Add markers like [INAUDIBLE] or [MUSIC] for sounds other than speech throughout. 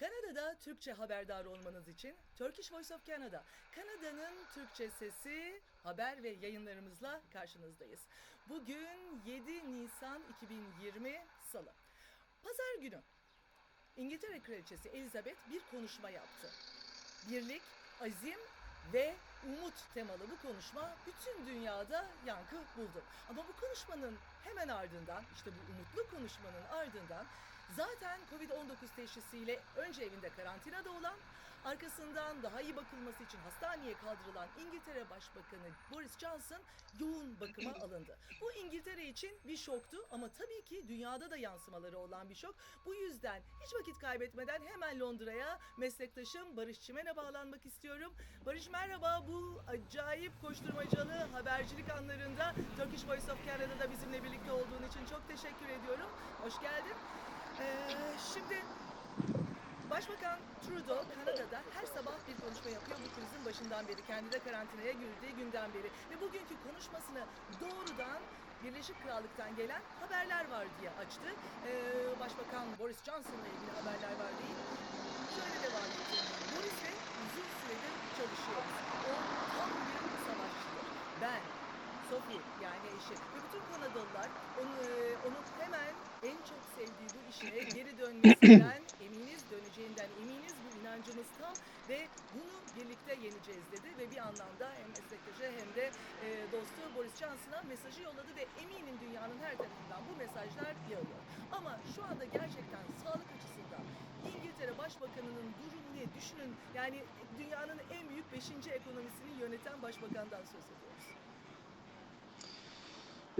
Kanada'da Türkçe haberdar olmanız için Turkish Voice of Canada, Kanada'nın Türkçe sesi haber ve yayınlarımızla karşınızdayız. Bugün 7 Nisan 2020 Salı. Pazar günü İngiltere Kraliçesi Elizabeth bir konuşma yaptı. Birlik, azim ve umut temalı bu konuşma bütün dünyada yankı buldu. Ama bu konuşmanın hemen ardından, işte bu umutlu konuşmanın ardından zaten Covid-19 teşhisiyle önce evinde karantinada olan, arkasından daha iyi bakılması için hastaneye kaldırılan İngiltere Başbakanı Boris Johnson yoğun bakıma [CLEARS THROAT] alındı. Bu İngiltere için bir şoktu ama tabii ki dünyada da yansımaları olan bir şok. Bu yüzden hiç vakit kaybetmeden hemen Londra'ya meslektaşım Barış Çimen'e bağlanmak istiyorum. Barış merhaba bu acayip koşturmacalı habercilik anlarında Turkish Voice of Canada'da bizimle birlikte olduğun için çok teşekkür ediyorum. Hoş geldin. Ee, şimdi Başbakan Trudeau Kanada'da her sabah bir konuşma yapıyor bu krizin başından beri. Kendi de karantinaya girdiği günden beri. Ve bugünkü konuşmasını doğrudan Birleşik Krallık'tan gelen haberler var diye açtı. Ee, Başbakan Boris Johnson'la ilgili haberler var değil. Şöyle devam etti. Boris'le uzun süredir çalışıyoruz. O tam bir savaşçıdır. Ben, Sophie yani eşi ve bütün Kanadalılar onu, e, onun hemen en çok sevdiği bu işine geri dönmesinden [CLEARS THROAT] eminiz, döneceğinden eminiz. Bu inancımız tam ve bunu birlikte yeneceğiz dedi ve bir anlamda hem meslektaşı hem de e, dostu Boris Johnson'a mesajı yolladı ve eminim dünyanın her tarafından bu mesajlar yağıyor. Ama şu anda gerçekten sağlık açısından İngiltere Başbakanı'nın durumu ne düşünün yani dünyanın en büyük 5. ekonomisini yöneten başbakandan söz ediyoruz.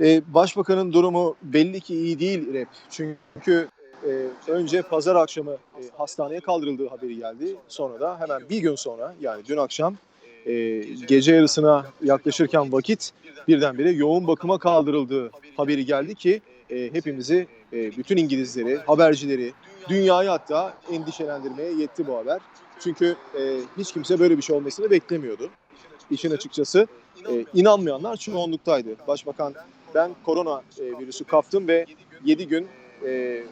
Ee, Başbakanın durumu belli ki iyi değil Rep. Çünkü e, önce pazar akşamı e, hastaneye kaldırıldığı haberi geldi. Sonra da hemen bir gün sonra yani dün akşam e, gece yarısına yaklaşırken vakit birdenbire yoğun bakıma kaldırıldığı haberi geldi ki e, hepimizi, e, bütün İngilizleri, habercileri, dünyayı hatta endişelendirmeye yetti bu haber. Çünkü e, hiç kimse böyle bir şey olmasını beklemiyordu. İşin açıkçası e, inanmayanlar çoğunluktaydı. Başbakan ben korona e, virüsü kaptım ve 7 gün e,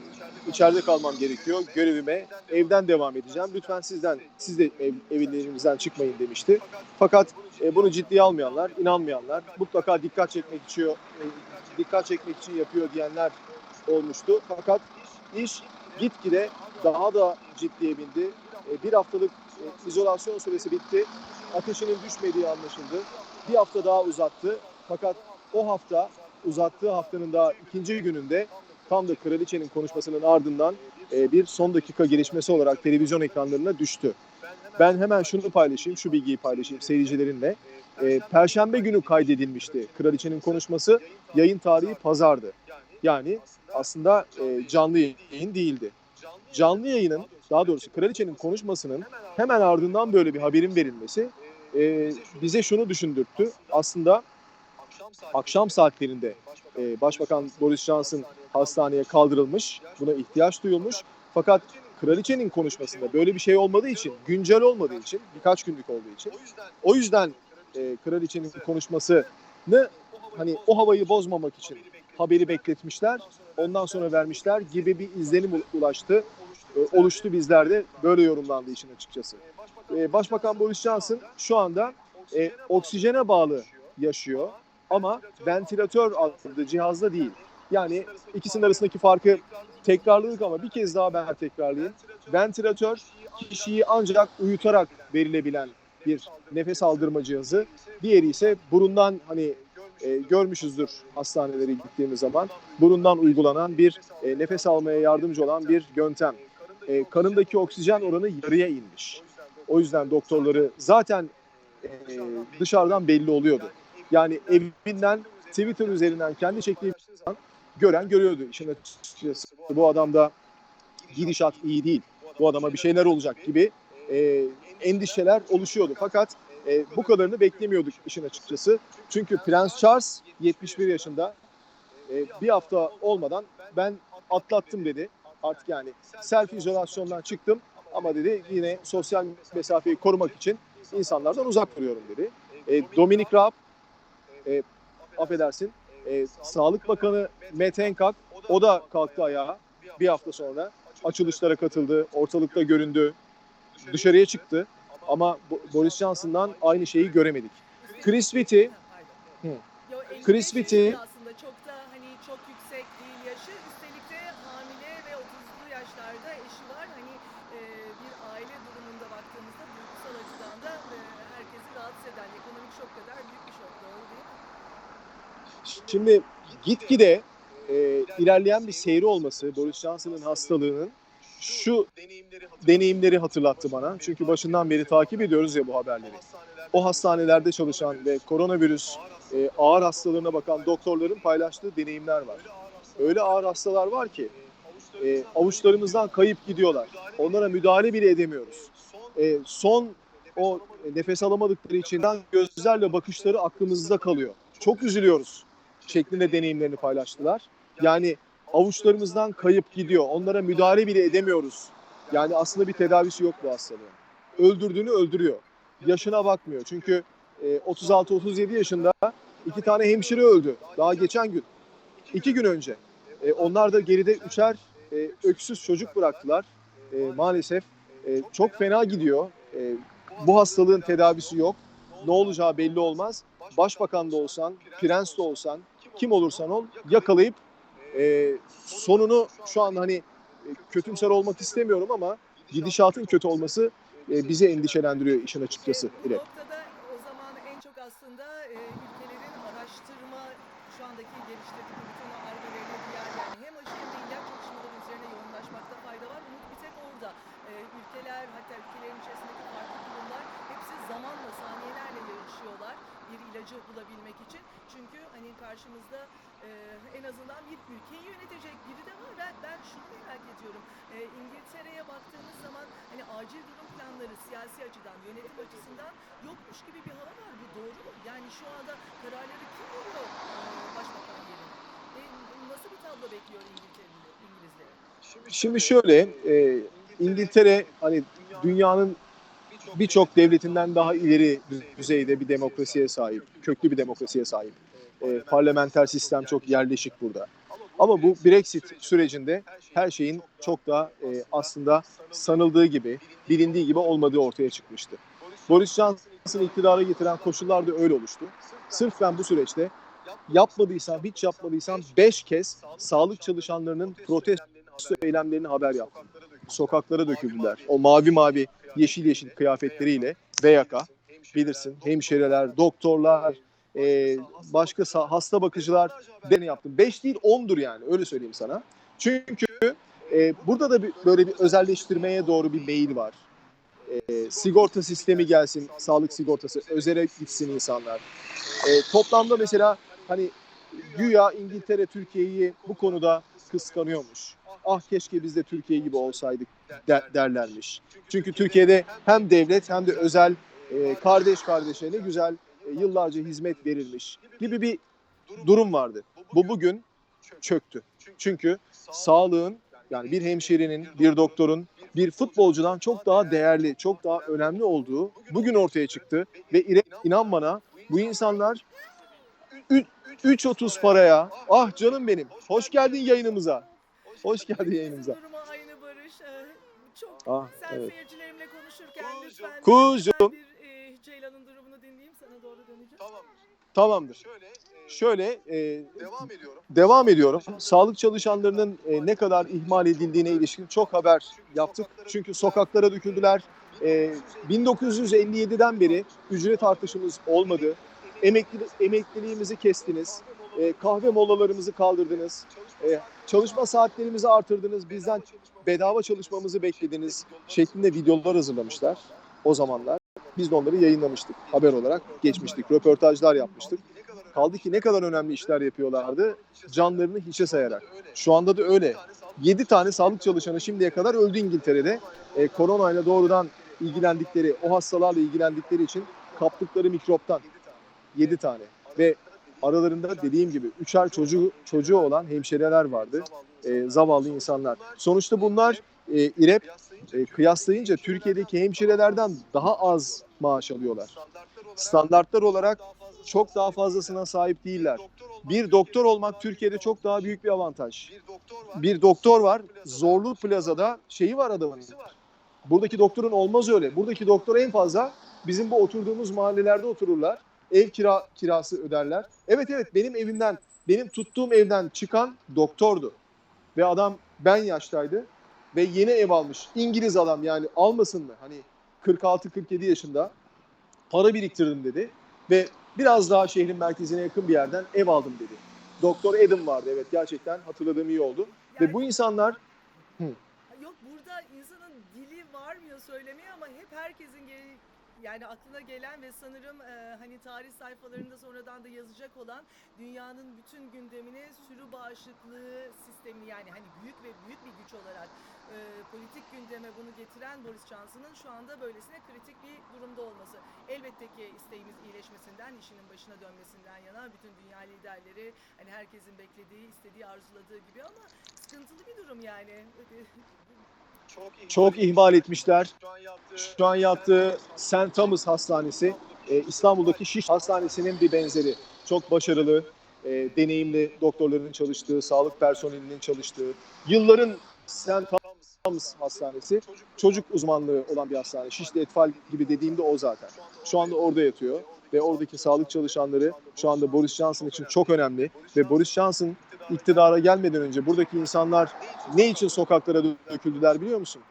içeride kalmam gerekiyor. Görevime evden devam edeceğim. Lütfen sizden siz de ev, evlerinizden çıkmayın demişti. Fakat e, bunu ciddiye almayanlar, inanmayanlar, mutlaka dikkat çekmek için e, dikkat çekmek için yapıyor diyenler olmuştu. Fakat iş gitgide daha da ciddiye bindi. E, bir haftalık e, izolasyon süresi bitti. Ateşinin düşmediği anlaşıldı. Bir hafta daha uzattı. Fakat o hafta uzattığı haftanın daha ikinci gününde tam da kraliçenin konuşmasının ardından e, bir son dakika gelişmesi olarak televizyon ekranlarına düştü. Ben hemen şunu paylaşayım, şu bilgiyi paylaşayım seyircilerinle. E, Perşembe günü kaydedilmişti kraliçenin konuşması. Yayın tarihi pazardı. Yani aslında e, canlı yayın değildi. Canlı yayının, daha doğrusu kraliçenin konuşmasının hemen ardından böyle bir haberin verilmesi e, bize şunu düşündürttü. Aslında akşam saatlerinde e, Başbakan Boris Johnson hastaneye kaldırılmış. Buna ihtiyaç duyulmuş. Fakat kraliçenin konuşmasında böyle bir şey olmadığı için, güncel olmadığı için, birkaç günlük olduğu için o yüzden e, kraliçenin konuşmasını hani o havayı bozmamak için haberi bekletmişler. Ondan sonra vermişler gibi bir izlenim ulaştı. E, oluştu bizlerde. Böyle yorumlandı işin açıkçası. E, Başbakan Boris Johnson şu anda e, oksijene bağlı yaşıyor ama ventilatör adlı cihazda değil. Yani ikisinin arasındaki farkı tekrarladık ama bir kez daha ben tekrarlayayım. Ventilatör kişiyi ancak uyutarak verilebilen bir nefes aldırma cihazı. Diğeri ise burundan hani e, görmüşüzdür hastanelere gittiğimiz zaman burundan uygulanan bir e, nefes almaya yardımcı olan bir yöntem. E, kanındaki oksijen oranı yarıya inmiş. O yüzden doktorları zaten e, dışarıdan belli oluyordu. Yani evinden Twitter üzerinden kendi çektiği gören görüyordu işin açıkçası. Bu adamda gidişat iyi değil. Bu adama bir şeyler olacak gibi e, endişeler oluşuyordu. Fakat e, bu kadarını beklemiyorduk işin açıkçası. Çünkü Prens Charles 71 yaşında e, bir hafta olmadan ben atlattım dedi. Artık yani self izolasyondan çıktım ama dedi yine sosyal mesafeyi korumak için insanlardan uzak duruyorum dedi. E, Dominic Raab e, affedersin e, Sağlık Bakanı Hancock o da kalktı ayağa bir hafta sonra. açılışlara katıldı, ortalıkta göründü, dışarıya çıktı. Ama Bo- Boris Johnson'dan aynı şeyi göremedik. Chris Whitty, Ha, pardon. Hı. Yo, 55 Chris Whitty- yaşında aslında çok da hani çok yüksek değil yaşı. Üstelik de hamile ve 30'lu yaşlarda eşi var. Hani e, bir aile durumunda baktığımızda duygusal açıdan da e, herkesi rahatsız eden ekonomik şok kadar büyük bir şok. Doğru değil mi? Şimdi gitgide e, ilerleyen bir seyri olması Boris Johnson'ın hastalığının şu deneyimleri hatırlattı bana. Çünkü başından beri takip ediyoruz ya bu haberleri. O hastanelerde çalışan ve koronavirüs e, ağır hastalarına bakan doktorların paylaştığı deneyimler var. Öyle ağır hastalar var ki e, avuçlarımızdan kayıp gidiyorlar. Onlara müdahale bile edemiyoruz. E, son o nefes alamadıkları içinden gözlerle bakışları aklımızda kalıyor. Çok üzülüyoruz şeklinde deneyimlerini paylaştılar. Yani avuçlarımızdan kayıp gidiyor. Onlara müdahale bile edemiyoruz. Yani aslında bir tedavisi yok bu hastalığın. Öldürdüğünü öldürüyor. Yaşına bakmıyor. Çünkü e, 36-37 yaşında iki tane hemşire öldü. Daha geçen gün. iki gün önce. E, onlar da geride üçer e, öksüz çocuk bıraktılar. E, maalesef e, çok fena gidiyor. E, bu hastalığın tedavisi yok. Ne olacağı belli olmaz. Başbakan da olsan, prens de olsan, kim olursan ol yakalayıp e, sonunu şu an hani e, kötümser olmak istemiyorum ama gidişatın kötü olması e, bizi endişelendiriyor işin açıkçası. Bu İrem. noktada o zaman en çok aslında e, ülkelerin araştırma şu andaki geliştirdiği bütün o argelerine diğer yani hem aşı hem de ilaç çalışmaları üzerine yoğunlaşmakta fayda var. Umut bir tek orada. E, ülkeler hatta ülkelerin içerisindeki farklı kurumlar hepsi zamanla saniyelerle yarışıyorlar bir ilacı bulabilmek için. Çünkü hani karşımızda e, en azından bir ülkeyi yönetecek biri de var. Ben, ben şunu merak ediyorum. E, İngiltere'ye baktığımız zaman hani acil durum planları siyasi açıdan, yönetim açısından yokmuş gibi bir hava var. Bu doğru mu? Yani şu anda kararları kim veriyor e, başbakan yerine? E, nasıl bir tablo bekliyor İngilizlere? Şimdi şöyle, e, İngiltere hani dünyanın birçok devletinden daha ileri düzeyde bir demokrasiye sahip, köklü bir demokrasiye sahip. E, parlamenter sistem çok yerleşik burada. Ama bu Brexit sürecinde her şeyin çok daha e, aslında sanıldığı gibi, bilindiği gibi olmadığı ortaya çıkmıştı. Boris Johnson'ı iktidara getiren koşullar da öyle oluştu. Sırf ben bu süreçte yapmadıysam, hiç yapmadıysam 5 kez sağlık çalışanlarının protesto eylemlerini haber yaptım. Sokaklara döküldüler. O mavi mavi, yeşil yeşil kıyafetleriyle beyaka, bilirsin hemşireler, doktorlar, e, başka hasta bakıcılar ben yaptım. 5 değil 10'dur yani öyle söyleyeyim sana. Çünkü e, burada da bir, böyle bir özelleştirmeye doğru bir meyil var. E, sigorta sistemi gelsin, sağlık sigortası, özele gitsin insanlar. E, toplamda mesela hani güya İngiltere Türkiye'yi bu konuda kıskanıyormuş. Ah keşke biz de Türkiye gibi olsaydık de- derlermiş. Çünkü Türkiye'de hem devlet hem de özel e, kardeş kardeşe ne güzel e, yıllarca hizmet verilmiş gibi bir durum vardı. Bu bugün çöktü. Çünkü sağlığın yani bir hemşirenin, bir doktorun, bir futbolcudan çok daha değerli, çok daha önemli olduğu bugün ortaya çıktı. Ve inan bana bu insanlar ü- 3.30 paraya, ah canım benim, hoş geldin yayınımıza. Hoş geldin yayınımıza. Aynı Barış. Ee, çok Ah, sen evet. seyircilerimle konuşurken lütfen Kuzum. ben bir e, Ceylan'ın durumunu dinleyeyim sana doğru döneceğim. Tamamdır. Şöyle e, devam ediyorum. Sağlık çalışanlarının e, ne kadar ihmal edildiğine ilişkin çok haber yaptık. Çünkü sokaklara döküldüler. E, 1957'den beri ücret artışımız olmadı. Emekli, emekliliğimizi kestiniz. E, kahve molalarımızı kaldırdınız. E, çalışma saatlerimizi artırdınız. Bizden bedava çalışmamızı beklediniz şeklinde videolar hazırlamışlar o zamanlar. Biz de onları yayınlamıştık. Haber olarak geçmiştik. Röportajlar yapmıştık. Kaldı ki ne kadar önemli işler yapıyorlardı. Canlarını hiçe sayarak. Şu anda da öyle. 7 tane sağlık çalışanı şimdiye kadar öldü İngiltere'de. E, koronayla doğrudan ilgilendikleri, o hastalarla ilgilendikleri için kaptıkları mikroptan 7 tane. Ve aralarında dediğim gibi üçer çocuğu, çocuğu olan hemşireler vardı. E, zavallı insanlar. Sonuçta bunlar e, İREP e, kıyaslayınca Türkiye'deki hemşirelerden daha az maaş alıyorlar. Standartlar olarak çok daha fazlasına sahip değiller. Bir doktor olmak Türkiye'de çok daha büyük bir avantaj. bir doktor var. Zorlu Plaza'da şeyi var adamın. Buradaki doktorun olmaz öyle. Buradaki doktor en fazla bizim bu oturduğumuz mahallelerde otururlar. Ev kira kirası öderler. Evet evet benim evimden, benim tuttuğum evden çıkan doktordu. Ve adam ben yaştaydı ve yeni ev almış. İngiliz adam yani almasın mı? Hani 46-47 yaşında para biriktirdim dedi ve biraz daha şehrin merkezine yakın bir yerden ev aldım dedi. Doktor Adam vardı evet gerçekten hatırladığım iyi oldu. Ve bu insanlar Yok burada insanın dili varmıyor söylemeye ama hep herkesin yani aklına gelen ve sanırım e, hani tarih sayfalarında sonradan da yazacak olan dünyanın bütün gündemine sürü bağışıklığı sistemini yani hani büyük ve büyük bir güç olarak e, politik gündeme bunu getiren Boris Johnson'ın şu anda böylesine kritik bir durumda olması. Elbette ki isteğimiz iyileşmesinden, işinin başına dönmesinden yana bütün dünya liderleri hani herkesin beklediği, istediği, arzuladığı gibi ama sıkıntılı bir durum yani. [LAUGHS] çok ihmal etmişler. Şu an yattığı St. Thomas Hastanesi e, İstanbul'daki Şiş Hastanesi'nin bir benzeri. Çok başarılı, e, deneyimli doktorların çalıştığı, sağlık personelinin çalıştığı, yılların St. Thomas Hastanesi çocuk uzmanlığı olan bir hastane. Şişli Etfal gibi dediğimde o zaten. Şu anda orada yatıyor ve oradaki sağlık çalışanları şu anda Boris Johnson için çok önemli ve Boris Johnson iktidara gelmeden önce buradaki insanlar ne için sokaklara döküldüler biliyor musun?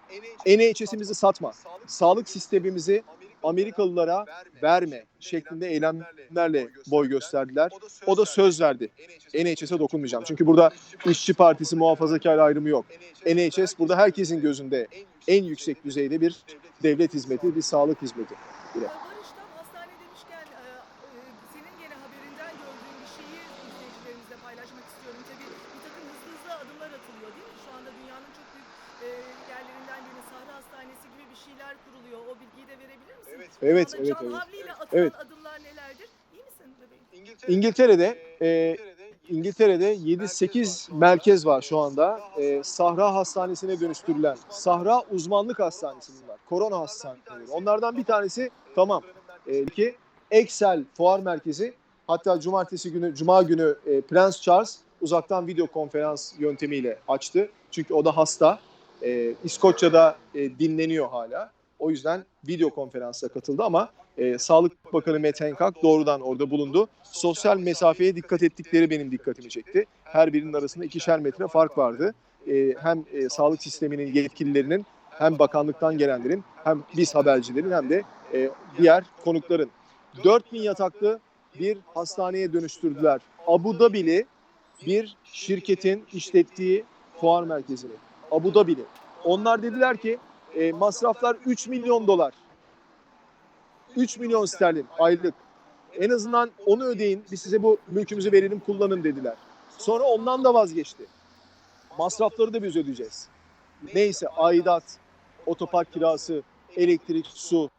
NHS'imizi satma, sağlık sistemimizi Amerikalılara verme şeklinde eylemlerle boy gösterdiler. O da söz verdi. NHS'e dokunmayacağım. Çünkü burada işçi partisi muhafazakar ayrımı yok. NHS burada herkesin gözünde en yüksek düzeyde bir devlet hizmeti, bir sağlık hizmeti. Ya Barış tam hastane demişken e, e, senin gene haberinden gördüğün bir şeyi izleyicilerimizle paylaşmak istiyorum. Tabii bir takım hızlı hızlı adımlar atılıyor değil mi? Şu anda dünyanın çok büyük e, yerlerinden birinin Sahra Hastanesi gibi bir şeyler kuruluyor. O bilgiyi de verebilir misin? Evet, Şu anda evet, Can evet. havliyle atılan Evet. adımlar nelerdir? İyi misin bebeğim? İngiltere'de e, İngiltere'de 7-8 merkez var şu anda. E, Sahra Hastanesi'ne dönüştürülen Sahra Uzmanlık Hastanesi bunlar. Korona hastaneleri. Onlardan bir tanesi tamam. E, ki Excel Fuar Merkezi. Hatta cumartesi günü, cuma günü e, Prens Charles uzaktan video konferans yöntemiyle açtı. Çünkü o da hasta. E, İskoçya'da e, dinleniyor hala. O yüzden video konferansa katıldı ama e, Sağlık Bakanı Matt Hancock doğrudan orada bulundu. Sosyal mesafeye dikkat ettikleri benim dikkatimi çekti. Her birinin arasında ikişer metre fark vardı. E, hem e, sağlık sisteminin yetkililerinin hem bakanlıktan gelenlerin hem biz habercilerin hem de e, diğer konukların 4000 yataklı bir hastaneye dönüştürdüler. Abu Dhabi'li bir şirketin işlettiği fuar merkezini. Abu Dhabi'li. Onlar dediler ki e, masraflar 3 milyon dolar. 3 milyon sterlin aylık. En azından onu ödeyin, biz size bu mülkümüzü verelim, kullanın dediler. Sonra ondan da vazgeçti. Masrafları da biz ödeyeceğiz. Neyse aidat, otopark kirası, elektrik, su,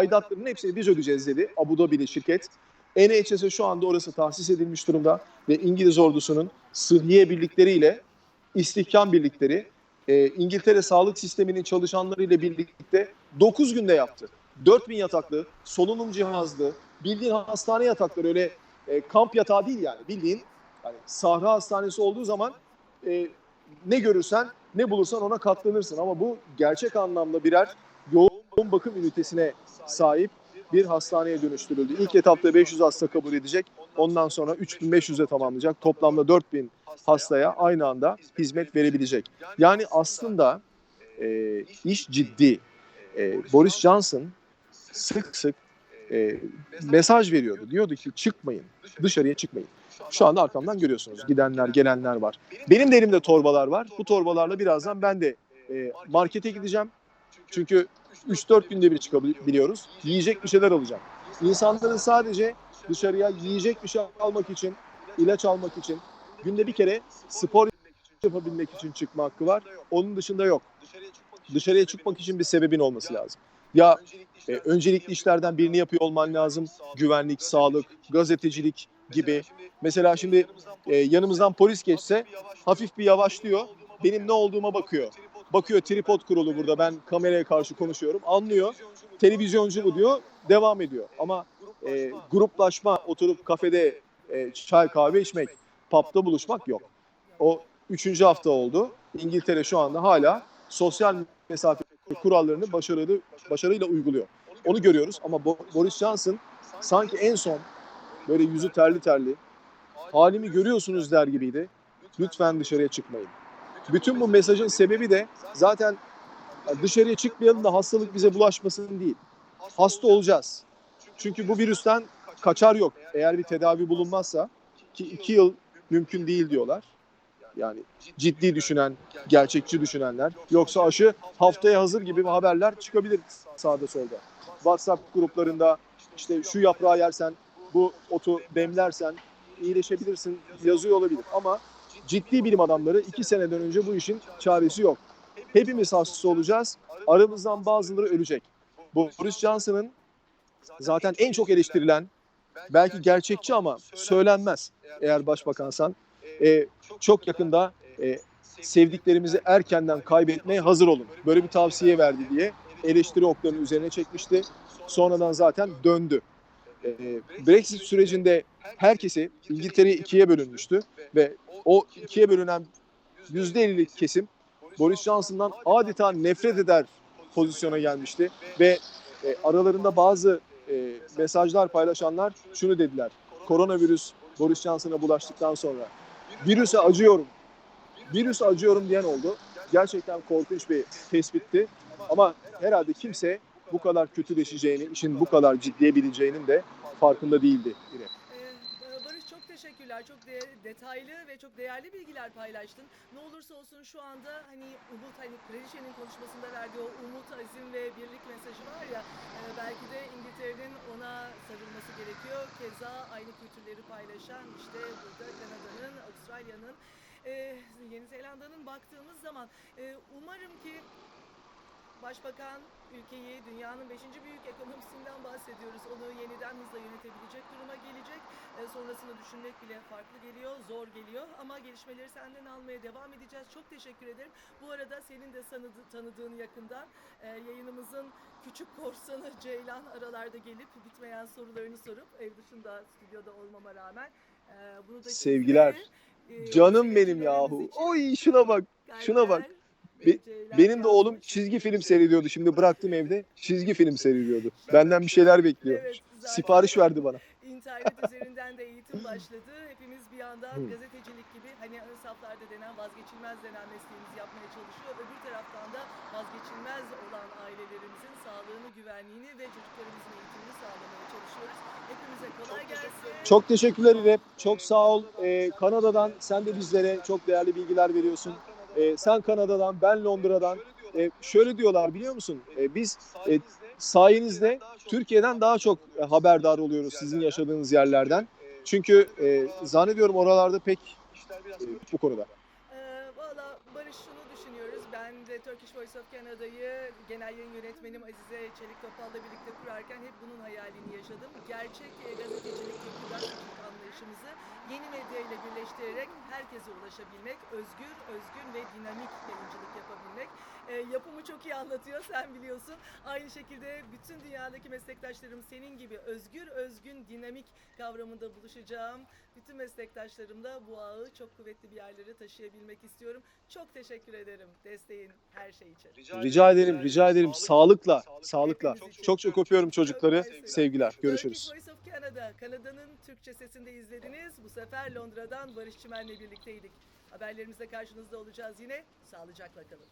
aidatların hepsini biz ödeyeceğiz dedi Abu Dhabi'li şirket. NHS'e şu anda orası tahsis edilmiş durumda ve İngiliz ordusunun sıhhiye birlikleriyle istihkam birlikleri e, İngiltere sağlık sisteminin çalışanlarıyla birlikte 9 günde yaptı. 4000 yataklı, solunum cihazlı, bildiğin hastane yatakları öyle e, kamp yatağı değil yani bildiğin hani sahra hastanesi olduğu zaman e, ne görürsen ne bulursan ona katlanırsın ama bu gerçek anlamda birer yoğun bakım ünitesine sahip bir hastaneye dönüştürüldü. İlk etapta 500 hasta kabul edecek. Ondan sonra 3500'e tamamlayacak. Toplamda 4000 hastaya aynı anda hizmet verebilecek. Yani aslında e, iş ciddi. E, Boris Johnson sık sık e, mesaj veriyordu. Diyordu ki çıkmayın, dışarıya çıkmayın. Şu anda arkamdan görüyorsunuz. Gidenler, gelenler var. Benim de elimde torbalar var. Bu torbalarla birazdan ben de e, markete gideceğim. Çünkü 3-4 günde bir çıkabiliyoruz. Yiyecek bir şeyler alacağım. İnsanların sadece dışarıya yiyecek bir şey almak için, ilaç almak için, günde bir kere spor yapabilmek için çıkma hakkı var. Onun dışında yok. Dışarıya çıkmak için bir sebebin olması lazım. Ya e, öncelikli işlerden birini yapıyor olman lazım. Güvenlik, sağlık, gazetecilik gibi. Mesela şimdi e, yanımızdan polis geçse hafif bir yavaşlıyor. Benim ne olduğuma bakıyor. Bakıyor tripod kurulu burada ben kameraya karşı konuşuyorum. Anlıyor. Televizyoncu bu diyor. Devam ediyor. Ama e, gruplaşma, oturup kafede e, çay kahve içmek, pub'da buluşmak yok. O üçüncü hafta oldu. İngiltere şu anda hala sosyal mesafe kurallarını başarılı başarıyla uyguluyor. Onu görüyoruz ama Bo- Boris Johnson sanki en son böyle yüzü terli terli halimi görüyorsunuz der gibiydi. Lütfen dışarıya çıkmayın. Bütün bu mesajın sebebi de zaten dışarıya çıkmayalım da hastalık bize bulaşmasın değil. Hasta olacağız. Çünkü bu virüsten kaçar yok. Eğer bir tedavi bulunmazsa ki iki yıl mümkün değil diyorlar. Yani ciddi düşünen, gerçekçi düşünenler. Yoksa aşı haftaya hazır gibi haberler çıkabilir sağda solda. WhatsApp gruplarında işte şu yaprağı yersen, bu otu demlersen iyileşebilirsin yazıyor olabilir. Ama ciddi bilim adamları iki seneden önce bu işin çaresi yok. Hepimiz hasta olacağız. Aramızdan bazıları ölecek. Boris Johnson'ın zaten en çok eleştirilen, belki gerçekçi ama söylenmez eğer başbakansan. e, çok yakında e, sevdiklerimizi erkenden kaybetmeye hazır olun. Böyle bir tavsiye verdi diye eleştiri oklarını üzerine çekmişti. Sonradan zaten döndü. E, Brexit sürecinde herkesi İngiltere ikiye bölünmüştü ve o ikiye bölünen %50'lik kesim Boris Johnson'dan adeta nefret eder pozisyona gelmişti ve e, aralarında bazı e, mesajlar paylaşanlar şunu dediler. Koronavirüs Boris Johnson'a bulaştıktan sonra virüse acıyorum. Virüse acıyorum diyen oldu. Gerçekten korkunç bir tespitti. Ama herhalde kimse bu kadar kötüleşeceğini, işin bu kadar ciddiye bineceğinin de farkında değildi. İrem. Ee, Barış çok teşekkürler. Çok de- detaylı ve çok değerli bilgiler paylaştın. Ne olursa olsun şu anda hani umut hani kraliçenin konuşmasında verdiği o umut, azim ve birlik mesajı var ya e, belki de İngiltere'nin ona sarılması gerekiyor. Keza aynı kültürleri paylaşan işte burada Kanada'nın, Avustralya'nın, e, Yeni Zelanda'nın baktığımız zaman e, umarım ki Başbakan ülkeyi dünyanın 5. büyük ekonomisinden bahsediyoruz. Onu yeniden hızla yönetebilecek duruma gelecek. E, sonrasını düşünmek bile farklı geliyor, zor geliyor. Ama gelişmeleri senden almaya devam edeceğiz. Çok teşekkür ederim. Bu arada senin de sanıdı, tanıdığın yakından e, yayınımızın küçük korsanı Ceylan aralarda gelip bitmeyen sorularını sorup ev dışında stüdyoda olmama rağmen e, bunu da Sevgiler. Canım benim yahu. Oy şuna bak. şuna bak. Be- Benim de oğlum yazmış. çizgi film seyrediyordu. Şimdi bıraktım evde. Çizgi film seyrediyordu. Benden bir şeyler bekliyor. Evet, Sipariş verdi bana. İnternet üzerinden de eğitim başladı. Hepimiz bir yandan Hı. gazetecilik gibi hani ön saflarda denen vazgeçilmez denen mesleğimizi yapmaya çalışıyor. Öbür taraftan da vazgeçilmez olan ailelerimizin sağlığını, güvenliğini ve çocuklarımızın eğitimini sağlamaya çalışıyoruz. Hepimize kolay gelsin. Çok teşekkürler İrem. Çok sağ ol. Ee, Kanada'dan sen de bizlere çok değerli bilgiler veriyorsun. Ee, sen Kanada'dan, ben Londra'dan. Ee, şöyle diyorlar biliyor musun? Ee, biz e, sayenizde Türkiye'den daha çok e, haberdar oluyoruz sizin yaşadığınız yerlerden. Çünkü e, zannediyorum oralarda pek e, bu konuda. De Turkish Voice of Canada'yı genel yayın yönetmenim Azize Çelik Topal'la birlikte kurarken hep bunun hayalini yaşadım. Gerçek gazetecilik ve gazetecilik anlayışımızı yeni medya ile birleştirerek herkese ulaşabilmek, özgür, özgün ve dinamik. E, yapımı çok iyi anlatıyor sen biliyorsun. Aynı şekilde bütün dünyadaki meslektaşlarım senin gibi özgür, özgün, dinamik kavramında buluşacağım. Bütün meslektaşlarımla bu ağı çok kuvvetli bir yerlere taşıyabilmek istiyorum. Çok teşekkür ederim desteğin her şey için. Rica ederim, rica ederim. Sağlıkla, sağlıkla. Hepiniz için. Çok çok öpüyorum çocukları. Çok mersi. Sevgiler. Görüşürüz. Voice of Canada, Kanada'nın Türkçe sesinde izlediniz. Bu sefer Londra'dan Barış Çimen'le birlikteydik. Haberlerimizde karşınızda olacağız yine. Sağlıcakla kalın.